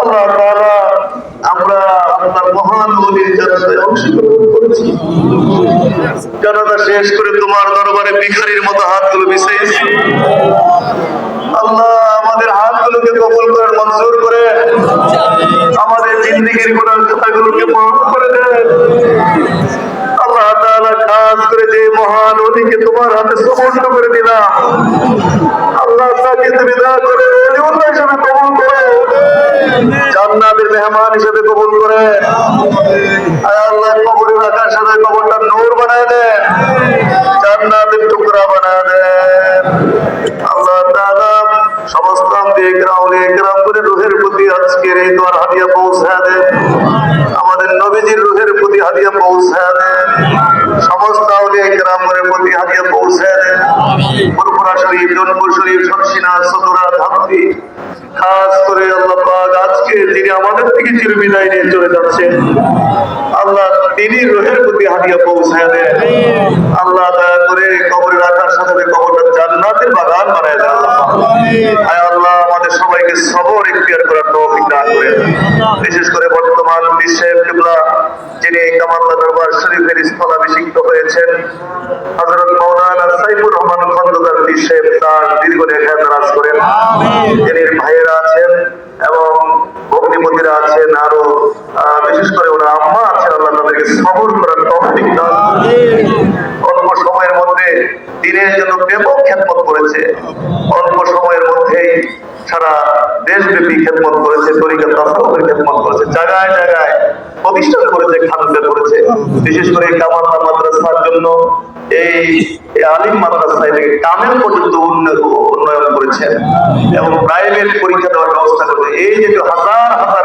আল্লাহ তাআলা আমরা মহান জানাজায় অংশগ্রহণ করেছি। জানাজা শেষ করে তোমার দরবারে ভিখারির মতো হাতগুলো বিছাইছি। আল্লাহ আমাদের হাতগুলোকে কবুল করার মঞ্জুর করে, আমাদের জিন্দিগির গুণার কথাগুলোকে করে দেন। আল্লাহ তাআলা খাস করে যে মহান অলিকে তোমার হাতে সমর্থ করে দিলাম। মেহমান হিসেবে কবুল করে। আল্লাহ কবরে রাখার সাথে কবরটা নূর বানায় দেন জান্নাতের টুকরা বানায় দেন আল্লাহ তাআলা সমস্ত করে রুহের প্রতি এই দোয়ার হাদিয়া পৌঁছায় দেন আমাদের নবীজির রুহের প্রতি হাদিয়া পৌঁছায় দেন সমস্ত আউলিয়া একরামের প্রতি হাদিয়া পৌঁছায় দেন ফুরফুরা শরীফ জনপুর শরীফ শমসিনা সদরা খাস করে আল্লাহ পাক যিনি আমাদের থেকে চিরবিদায় নিয়ে চলে যাচ্ছেন। আল্লাহ তিনি রোহের প্রতি হাদিয়া পৌঁছায় দেন। আল্লাহ দয়া করে কবরে রাখার সাথে কবরটা জান্নাতের বাগান বানায় দেন আল্লাহ। আমাদের সবাইকে সবর করার তৌফিক দান বিশেষ করে বর্তমান বিশ্বের যিনি কামাল্লা দরবার শরীফের স্থলাভিষিক্ত হয়েছেন, হযরত মাওলানা সাইফুর রহমান খন্দকার বিশ্বের তার দীর্ঘ করেন। এবং ভগ্নিপতিরা আছেন আরও বিশেষ করে ওরা আম্মা আছেন, আল্লাহ তাদেরকে সবর করার তৌফিক দান অল্প সময়ের মধ্যে দিনের জন্য ব্যাপক খ্যাতমত করেছে। অল্প সময়ের মধ্যেই সারা দেশব্যাপী খেদমত করেছে তরিকা তাসাউফের খেদমত করেছে, জায়গায় জায়গায় প্রতিষ্ঠান করেছে, খানকা করেছে। বিশেষ করে কামাল্লা মাদ্রাসার জন্য এই আলিম মাদ্রাসায় থেকে কামেল পর্যন্ত উন্নয়ন করেছেন এবং প্রাইভেট পরীক্ষা দেওয়ার ব্যবস্থা করেছে। এই যে হাজার হাজার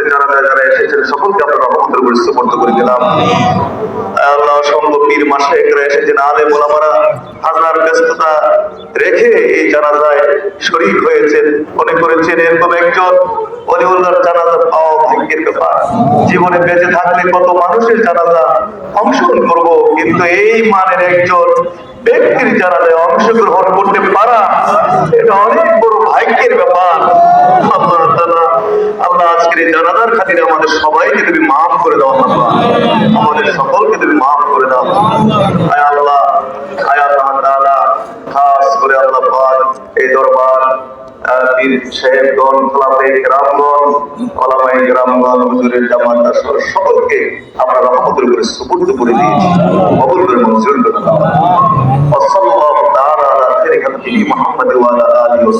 করে দিলাম। আল্লাহ পীর মাসে মোলামারা হাজার ব্যস্ততা রেখে এই জানাজায় শরীক হয়েছেন, মনে করেছেন এরকম একজন অলিউল্লাহর জানাজা পাওয়া ভাগ্যের ব্যাপার। জীবনে বেঁচে থাকলে কত মানুষের জানাজা অংশগ্রহণ করব, কিন্তু এই মানের একজন ব্যক্তির জানাজায় অংশগ্রহণ করতে পারা, এটা অনেক বড় ভাগ্যের ব্যাপার। আল্লাহ আজকের জানাজার খাতিরে আমাদের সবাইকে তুমি মাফ করে দাও, আল্লাহ। আমাদের সকলকে তুমি মাফ করে দাও। আয় আল্লাহ আয় আল্লাহ তাআলা, খাস করে আল্লাহ পাক এই দরবার পীর সকলকে আমরা রহমতের উপরে করে দিয়েছি কবুল করে মঞ্জুর করে দাও। ওয়াসাল্লাল্লাহু তাআলা আলা খাইরি খালকিহি মুহাম্মদ ওয়া আলা আলিহি ওয়া